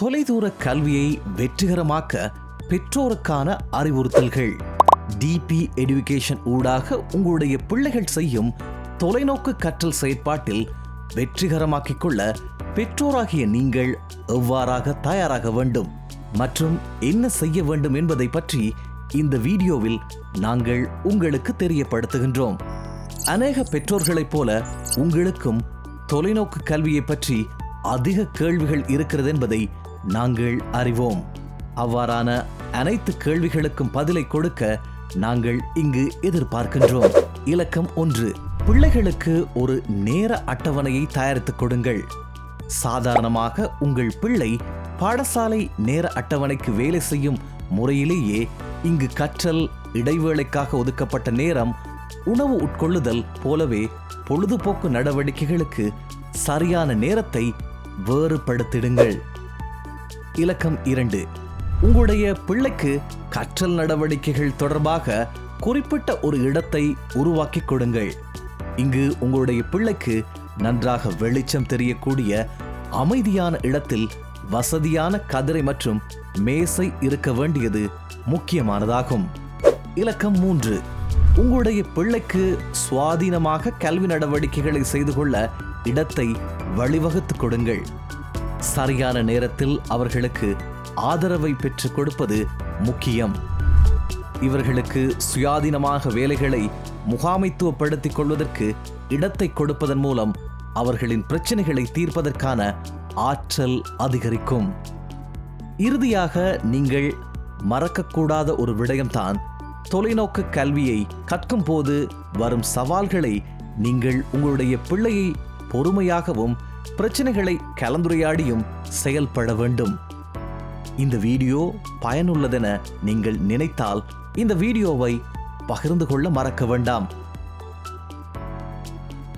தொலைதூர கல்வியை வெற்றிகரமாக்க பெற்றோருக்கான அறிவுறுத்தல்கள். டிபி எடுகேஷன் ஊடாக உங்களுடைய பிள்ளைகள் செய்யும் தொலைநோக்கு கற்றல் செயற்பாட்டில் வெற்றிகரமாக்கிக் கொள்ள பெற்றோராகிய நீங்கள் எவ்வாறாக தயாராக வேண்டும் மற்றும் என்ன செய்ய வேண்டும் என்பதை பற்றி இந்த வீடியோவில் நாங்கள் உங்களுக்கு தெரியப்படுத்துகின்றோம். அநேக பெற்றோர்களைப் போல உங்களுக்கும் தொலைநோக்கு கல்வியை பற்றி அதிக கேள்விகள் இருக்கிறது என்பதை நாங்கள் அறிவோம். அவ்வாறான அனைத்து கேள்விகளுக்கும் பதிலை கொடுக்க நாங்கள் இங்கு எதிர்பார்க்கின்றோம். இலக்கம் ஒன்று. பிள்ளைகளுக்கு ஒரு நேர அட்டவணையை தயாரித்துக் கொடுங்கள். சாதாரணமாக உங்கள் பிள்ளை பாடசாலை நேர அட்டவணைக்கு வேலை செய்யும் முறையிலேயே இங்கு கற்றல் இடைவேளைக்காக ஒதுக்கப்பட்ட நேரம் உணவு உட்கொள்ளுதல் போலவே பொழுதுபோக்கு நடவடிக்கைகளுக்கு சரியான நேரத்தை வேறுபடுத்திடுங்கள். இலக்கம் இரண்டு. உங்களுடைய பிள்ளைக்கு கற்றல் நடவடிக்கைகள் தொடர்பாக குறிப்பிட்ட ஒரு இடத்தை உருவாக்கி கொடுங்கள். இங்கு உங்களுடைய பிள்ளைக்கு நன்றாக வெளிச்சம் தெரியக்கூடிய அமைதியான இடத்தில் வசதியான கதிரை மற்றும் மேசை இருக்க வேண்டியது முக்கியமானதாகும். இலக்கம் மூன்று. உங்களுடைய பிள்ளைக்கு சுவாதீனமாக கல்வி நடவடிக்கைகளை செய்து கொள்ள இடத்தை வழிவகுத்து கொடுங்கள். சரியான நேரத்தில் அவர்களுக்கு ஆதரவை பெற்றுக் கொடுப்பது முக்கியம். இவர்களுக்கு சுயாதீனமாக வேலைகளை முகாமைத்துவப்படுத்திக் கொள்வதற்கு இடத்தை கொடுப்பதன் மூலம் அவர்களின் பிரச்சனைகளை தீர்ப்பதற்கான ஆற்றல் அதிகரிக்கும். இறுதியாக நீங்கள் மறக்கக்கூடாத ஒரு விடயம்தான் தொலைநோக்கு கல்வியை கற்கும் போது வரும் சவால்களை நீங்கள் உங்களுடைய பிள்ளையை பொறுமையாகவும் பிரச்சனைகளை கலந்துரையாடியும் செயல்பட வேண்டும். இந்த வீடியோ பயனுள்ளதென நீங்கள் நினைத்தால் இந்த வீடியோவை பகிர்ந்து கொள்ள மறக்க வேண்டாம்.